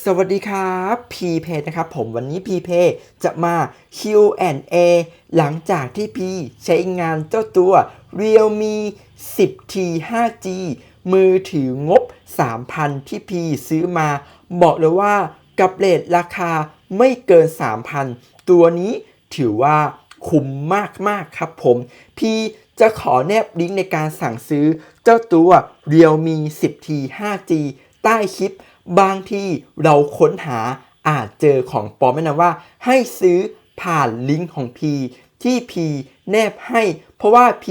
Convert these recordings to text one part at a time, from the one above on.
สวัสดีครับพีเพนะครับผมวันนี้พีเพจะมา Q&A หลังจากที่พีใช้งานเจ้าตัว Realme 10T 5G มือถืองบ 3,000 ที่พีซื้อมา บอกเลยว่ากับเลทราคาไม่เกิน 3,000 ตัวนี้ถือว่าคุ้มมาก ๆ ครับผมพีจะขอแนบลิงก์ในการสั่งซื้อเจ้าตัว Realme 10T 5G ใต้คลิป บางที่เราค้นหาอาจเจอของปลอมแนะนำว่า ให้ซื้อผ่านลิงก์ของ P ที่ P แนบให้ เพราะว่า P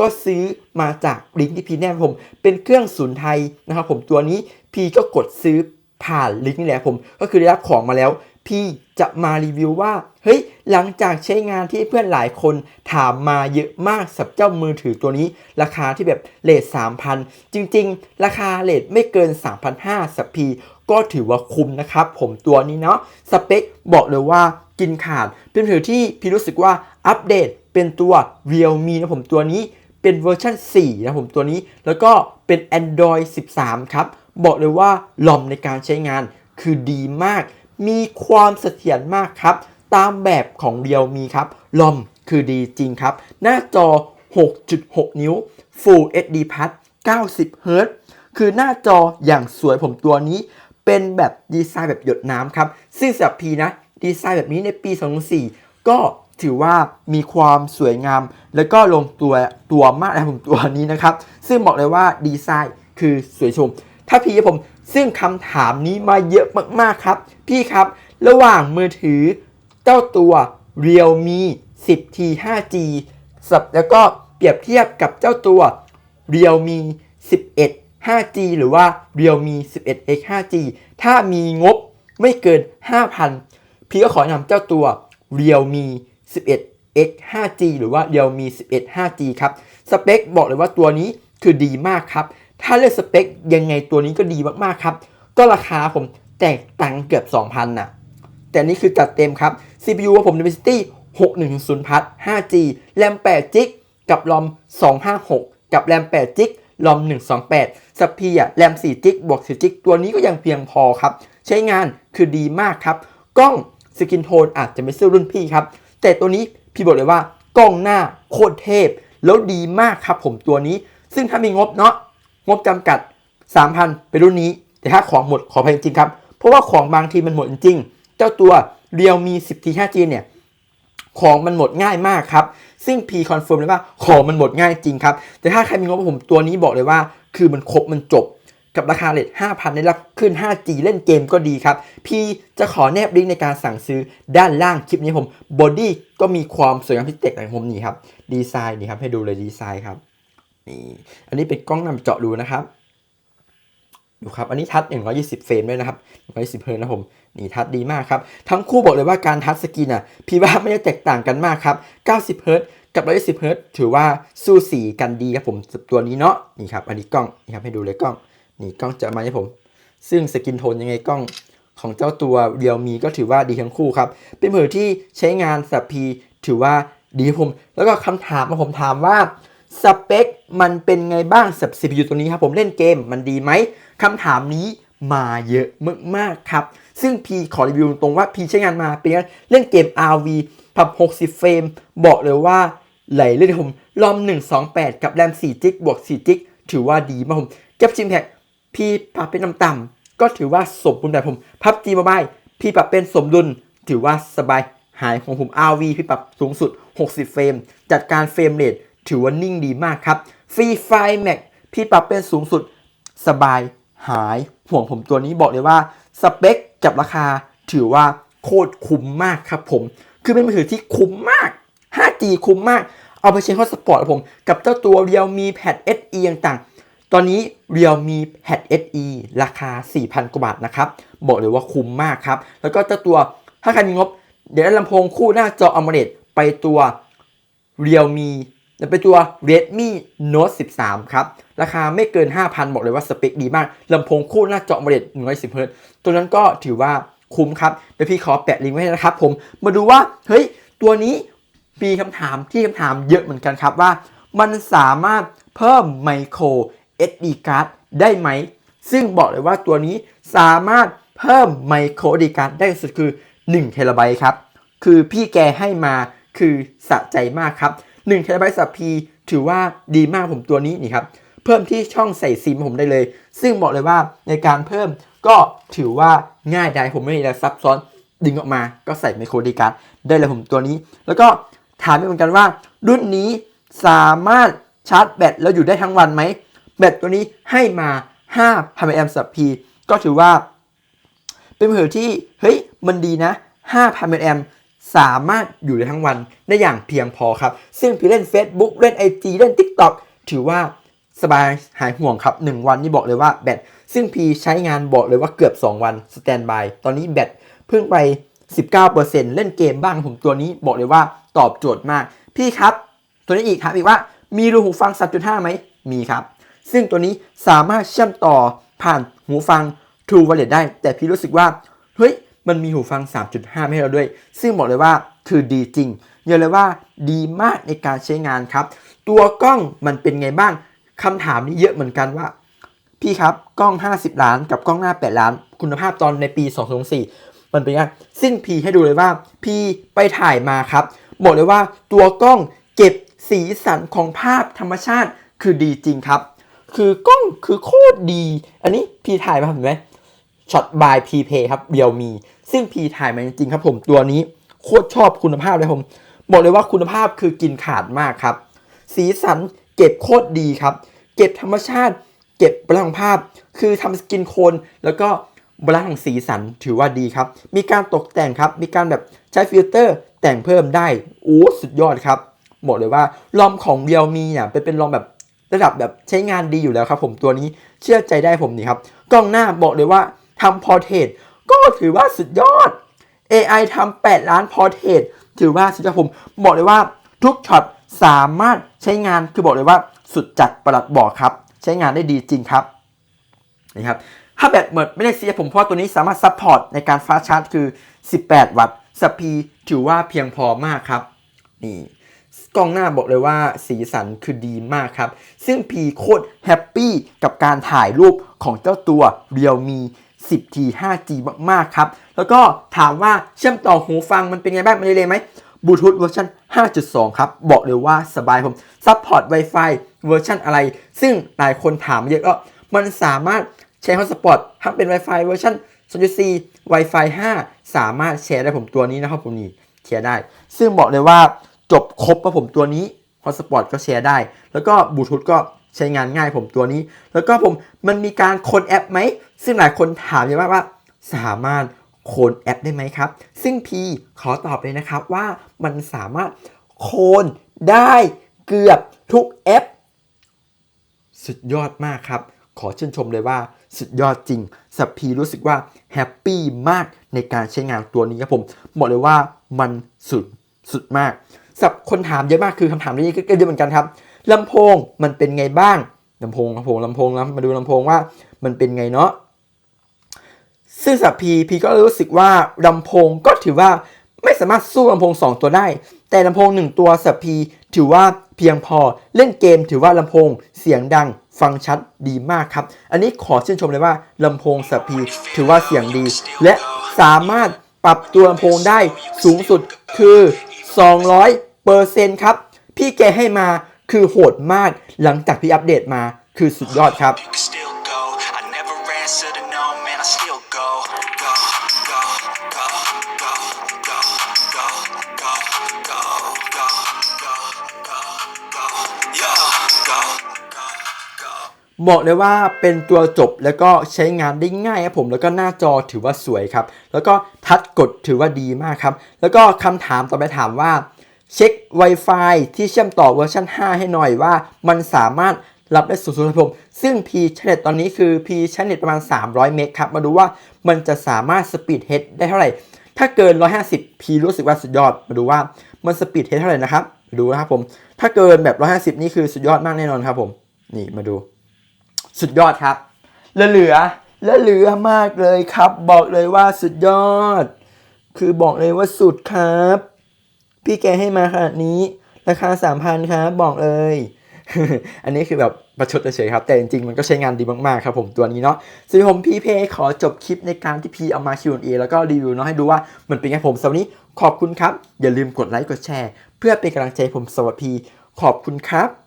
ก็ซื้อมาจากลิงก์ที่ P แนบผม เป็นเครื่องศูนย์ไทยนะครับผมตัวนี้ P ก็กดซื้อผ่านลิงก์นี่แหละผม ก็คือได้รับของมาแล้วพีจะมารีวิวว่า เฮ้ย หลังจากใช้งานที่เพื่อนหลายคนถามมาเยอะมากสับเจ้ามือถือตัวนี้ ราคาที่แบบเลท3,000 จริง ๆ ราคาเลทไม่เกิน 3,500สับพีก็ถือว่าคุ้มนะครับ ผมตัวนี้เนาะสเปคบอกเลยว่ากินขาด เป็นถือที่พี่รู้สึกว่าอัปเดตเป็นตัว Realme นะผมตัวนี้เป็นเวอร์ชัน4นะผมตัวนี้ แล้วก็เป็น Android 13 ครับ บอกเลยว่าหล่อมในการใช้งานคือดีมาก มีความเสถียรมากครับ ตามแบบของ Realme ครับลอมคือดีจริงครับ หน้าจอ 6.6 นิ้ว Full HD Plus 90 Hz คือหน้าจออย่างสวยผมตัวนี้ เป็นแบบดีไซน์แบบหยดน้ำครับ ซึ่งสำหรับพีนะ ดีไซน์แบบนี้ในปี 2004 ก็ถือว่ามีความสวยงาม แล้วก็ลงตัวตัวมากนะผมตัวนี้นะครับ ซึ่งบอกเลยว่าดีไซน์คือสวยชม ถ้าพี่ผมซึ่งคำถามนี้มาเยอะมากๆครับ พี่ครับ ระหว่างมือถือ เจ้าตัว Realme 10T 5G สับแล้วก็เปรียบเทียบกับเจ้าตัว Realme 11 5G หรือว่า Realme 11X 5G ถ้ามีงบไม่เกิน 5,000 พี่ก็ขอแนะนำเจ้าตัว Realme 11X 5G หรือว่า Realme 11 5G ครับ สเปคบอกเลยว่าตัวนี้คือดีมากครับ ถ้าเลือกสเปคยังไงตัวนี้ก็ดีมากๆครับ ก็ราคาผมแตกต่างเกือบ 2,000น่ะ แต่นี่คือจัดเต็มครับ CPU ว่าผม Dimensity 610พัท 5G แรม8 g ิกกับรอม256 กับแรม8 g ิกรอม128สัพพีอะแรม4 g ิกบวก4 g ิกตัวนี้ก็ยังเพียงพอครับ ใช้งานคือดีมากครับ กล้องสกินโทนอาจจะไม่สู้รุ่นพี่ครับ แต่ตัวนี้พี่บอกเลยว่ากล้องหน้าโคตรเทพ แล้วดีมากครับผมตัวนี้ ซึ่งถ้ามีงบเนาะงบจำกัด 3,000 เป็นรุ่นนี้ แต่ถ้าของหมดขออภัยจริงครับ เพราะว่าของบางทีมันหมดจริง เจ้าตัว Realme 10T 5G เนี่ยของมันหมดง่ายมากครับ ซึ่ง P confirm เลยว่าของมันหมดง่ายจริงครับ แต่ถ้าใครมีงบผมตัวนี้บอกเลยว่า คือมันครบมันจบกับราคาเลท5,000 ได้รับขึ้น 5G เล่นเกมก็ดีครับ พี่จะขอแนบลิงก์ในการสั่งซื้อด้านล่างคลิปนี้ผมบอดี้ก็มีความสวยงามพิเศษของผมนี่ครับ ดีไซน์นี่ครับ ให้ดูเลยดีไซน์ครับ นี่ อันนี้เป็นกล้องนำเจาะดูนะครับ ดูครับ อันนี้ทัช120 เฟรมด้วยนะครับ120เฮิร์ตนะผม นี่ทัชดีมากครับ ทั้งคู่บอกเลยว่าการทัชสกรีนอะ พี่ว่าไม่ได้แตกต่างกันมากครับ 90 เฮิร์ตกับ 120 เฮิร์ตถือว่าสู้สีกันดีครับผมตัวนี้เนาะ นี่ครับ อันนี้กล้อง นี่ครับให้ดูเลยกล้อง นี่กล้องจะมาให้ผม ซึ่งสกินโทนยังไงกล้องของเจ้าตัวเรียวมีก็ถือว่าดีทั้งคู่ครับ เป็นมือที่ใช้งานสับพีถือว่าดีครับผม แล้วก็คำถามมาผมถามว่า สเปคมันเป็นไงบ้างสับ CPU ตัวนี้ครับผมเล่นเกมมันดีไหมคำถามนี้มาเยอะมากๆครับ ซึ่งพีขอรีวิวตรงว่าพีใช้งานมาเป็นเล่นเกม RV พับ60เฟรมบอกเลยว่าไหลเล่นผมรอม 128 กับแรม4จิกบวก4จิกถือว่าดีมากผมเก็บชิมแท็กพีปรับเป็นต่ำๆก็ถือว่าสมดุลแบบผมพับจีมบายพีปรับเป็นสมดุลถือว่าสบายหายของผม RV พี่ปรับสูงสุด 60 เฟรม จัดการเฟรมเรท ถือว่านิ่งดีมากครับฟรีไฟแม็กพี่ปรับเป็นสูงสุดสบายหายห่วงผมตัวนี้บอกเลยว่าสเปคกับราคาถือว่าโคตรคุ้มมากครับผม คือเป็นมือถือที่คุ้มมาก 5G คุ้มมาก เอาไปใช้ข้อสปอร์ตผม กับเจ้าตัว Realme Pad SE ต่างๆ ตอนนี้ Realme Pad SE ราคา 4,000 กว่าบาทนะครับ บอกเลยว่าคุ้มมากครับ แล้วก็เจ้าตัวถ้าใครมีงบ เดี๋ยวได้ลำโพงคู่หน้าจอ AMOLED ไปตัว Realme จะ เป็นตัว Redmi Note 13 ครับ ราคาไม่เกิน 5,000 บอกเลยว่าสเปคดีมาก ลำโพงคู่หน้าจอ AMOLED 110 Hz ตัวนั้นก็ถือว่าคุ้มครับเดี๋ยวพี่ขอแปะลิงก์ไว้ให้นะครับผม มาดูว่า เฮ้ย ตัวนี้มีคำถามที่คำถามเยอะเหมือนกันครับว่า มันสามารถเพิ่ม micro SD card ได้ไหม ซึ่งบอกเลยว่าตัวนี้สามารถเพิ่มไมโครดีการ์ดได้สุดคือ1เทราไบต์ครับ คือพี่แกให้มาคือสะใจมากครับ 1เทราไบสับพีถือว่าดีมากผมตัวนี้นี่ครับ เพิ่มที่ช่องใส่ซิมผมได้เลย ซึ่งบอกเลยว่าในการเพิ่มก็ถือว่าง่ายได้ผมไม่ได้อะไรซับซ้อนดึงออกมาก็ใส่ไมโครดีการ์ดได้เลยผมตัวนี้ แล้วก็ถามไปเหมือนกันว่า รุ่นนี้สามารถชาร์จแบตแล้วอยู่ได้ทั้งวันไหม แบตตัวนี้ให้มา5พันแอมป์สับพีก็ถือว่า เป็นมือถือที่เฮ้ยมันดีนะ5,000มิลลิแอมป์ สามารถอยู่ได้ทั้งวันได้อย่างเพียงพอครับ ซึ่งพี่เล่น Facebook เล่น IG เล่น TikTok ถือว่าสบายหายห่วงครับ 1 วันนี่บอกเลยว่าแบตซึ่งพีใช้งานบอกเลยว่าเกือบ 2 วันสแตนบายตอนนี้แบตเพิ่งไป 19%เล่นเกมบ้างผมตัวนี้บอกเลยว่าตอบโจทย์มาก พี่ครับ ตัวนี้อีกถามอีกว่ามีรูหูฟัง 3.5 ไหมมีครับ ซึ่งตัวนี้สามารถเชื่อมต่อผ่านหูฟัง True Wireless ได้ แต่พี่รู้สึกว่าเฮ้ย มันมีหูฟัง 3.5 ให้เราด้วย ซึ่งบอกเลยว่าคือดีจริงเยอะเลยว่าดีมากในการใช้งานครับ ตัวกล้องมันเป็นไงบ้างคำถามนี้เยอะเหมือนกันว่า พี่ครับกล้อง 50 ล้านกับกล้องหน้า 8 ล้าน คุณภาพตอนในปี 2004 มันเป็นยังไงซึ่งพีให้ดูเลยว่า พีไปถ่ายมาครับบอกเลยว่าตัวกล้องเก็บสีสันของภาพธรรมชาติคือดีจริงครับ คือกล้องคือโคตรดี อันนี้พีถ่ายมาเห็นไหมช็อตบายพีเพครับเดียวมี ซึ่งพีถ่ายมาจริงครับผมตัวนี้โคตรชอบคุณภาพเลยผมบอกเลยว่าคุณภาพคือกินขาดมากครับ สีสันเก็บโคตรดีครับ เก็บธรรมชาติ เก็บบลังภาพ คือทำสกินโคนแล้วก็บลังสีสันถือว่าดีครับ มีการตกแต่งครับ มีการแบบใช้ฟิลเตอร์แต่งเพิ่มได้โอ้สุดยอดครับบอกเลยว่าลอมของเดียวมีเนี่ยเป็นเป็นลอมแบบระดับแบบใช้งานดีอยู่แล้วครับ ผมตัวนี้เชื่อใจได้ผมนี่ครับ กล้องหน้าบอกเลยว่าทำพอร์เทรต ก็ถือว่าสุดยอด AI ทำ8ล้านพอร์เทรตถือว่าสุดยอดผมบอกเลยว่าทุกช็อตสามารถใช้งานคือบอกเลยว่าสุดจัดประหลัดบอกครับ ใช้งานได้ดีจริงครับนี่ครับถ้าแบตหมดไม่ได้เสียผมเพราะตัวนี้สามารถซัพพอร์ตในการฟาชาร์จคือ 18 วัตต์สปีถือว่าเพียงพอมากครับนี่กล้องหน้าบอกเลยว่าสีสันคือดีมากครับ ซึ่งพีโคตรแฮปปี้กับการถ่ายรูปของเจ้าตัว Realme 10T 5G มากๆครับ แล้วก็ถามว่าเชื่อมต่อหูฟังมันเป็นไงบ้าง มันเลยไหมบลูทูธเวอร์ชัน5.2 ครับ บอกเลยว่าสบายผมซัพพอร์ต Wi-Fi เวอร์ชันอะไร ซึ่งหลายคนถามเยอะก็มันสามารถใช้ฮอตสปอตทั้งเป็น Wi-Fi เวอร์ชัน2.4 Wi-Fi 5 สามารถแชร์ได้ผมตัวนี้นะครับผมนี่แชร์ได้ ซึ่งบอกเลยว่าจบครบว่าผมตัวนี้ฮอตสปอตก็แชร์ได้ แล้วก็บลูทูธก็ ใช้งานง่ายผมตัวนี้ แล้วก็ผมมันมีการโคนแอปไหม ซึ่งหลายคนถามเยอะมากว่าสามารถโคนแอปได้ไหมครับ ซึ่งพีขอตอบเลยนะครับว่ามันสามารถโคนได้เกือบทุกแอป สุดยอดมากครับ ขอชื่นชมเลยว่าสุดยอดจริงสับพีรู้สึกว่าแฮปปี้มากในการใช้งานตัวนี้ครับผมบอกเลยว่ามันสุดสุดมากสับคนถามเยอะมากคือคำถามนี้ก็เยอะเหมือนกันครับ ลำโพงมันเป็นไงบ้างลำโพงลำโพงลำโพงล้วมาดูลำโพงว่ามันเป็นไงเนาะซึ่งสับพีพีก็รู้สึกว่าลำโพงก็ถือว่าไม่สามารถสู้ลำโพง 2 ตัวได้ แต่ลำโพง 1 ตัวสับพีถือว่าเพียงพอเล่นเกมถือว่าลำโพงเสียงดังฟังชัดดีมากครับ อันนี้ขอชื่นชมเลยว่าลำโพงสับพีถือว่าเสียงดี และสามารถปรับตัวลำโพงได้สูงสุดคือ 200เปอร์เซ็นต์ครับ พี่แกให้มา คือโหดมากหลังจากที่อัปเดตมาคือสุดยอดครับ บอกเลยว่าเป็นตัวจบแล้วก็ใช้งานได้ง่ายครับผมแล้วก็หน้าจอถือว่าสวยครับ แล้วก็ทัชกดถือว่าดีมากครับ แล้วก็คำถามต่อไปถามว่า เช็ค Wi-Fi ที่เชื่อมต่อเวอร์ชัน5 ให้หน่อยว่ามันสามารถรับได้สูงสุดครับผมซึ่ง P ใช้เน็ตตอนนี้คือ P ใช้เน็ตประมาณ 300 เมกครับ มาดูว่ามันจะสามารถสปีดเฮดได้เท่าไหร่ ถ้าเกิน 150 P รู้สึกว่าสุดยอด มาดูว่ามันสปีดเฮดเท่าไหร่นะครับมาดูนะครับผม ถ้าเกินแบบ 150 นี่คือสุดยอดมากแน่นอนครับผม นี่มาดู สุดยอดครับแลเหลือและเหลือมากเลยครับ บอกเลยว่าสุดยอด คือบอกเลยว่าสุดครับ พี่แกให้มาขนาดนี้ ราคาสามพันครับบอกเลย อันนี้คือแบบประชดเฉยครับ แต่จริงๆ มันก็ใช้งานดีมากๆ ครับผมตัวนี้เนาะส่วนผมพีเพขอจบคลิปในการที่พีเอามา Q&A แล้วก็รีวิวเนาะให้ดูว่ามันเป็นไงผมสำหรับนี้ขอบคุณครับ อย่าลืมกดไลค์กดแชร์ เพื่อเป็นกำลังใจผมสวัสดีขอบคุณครับ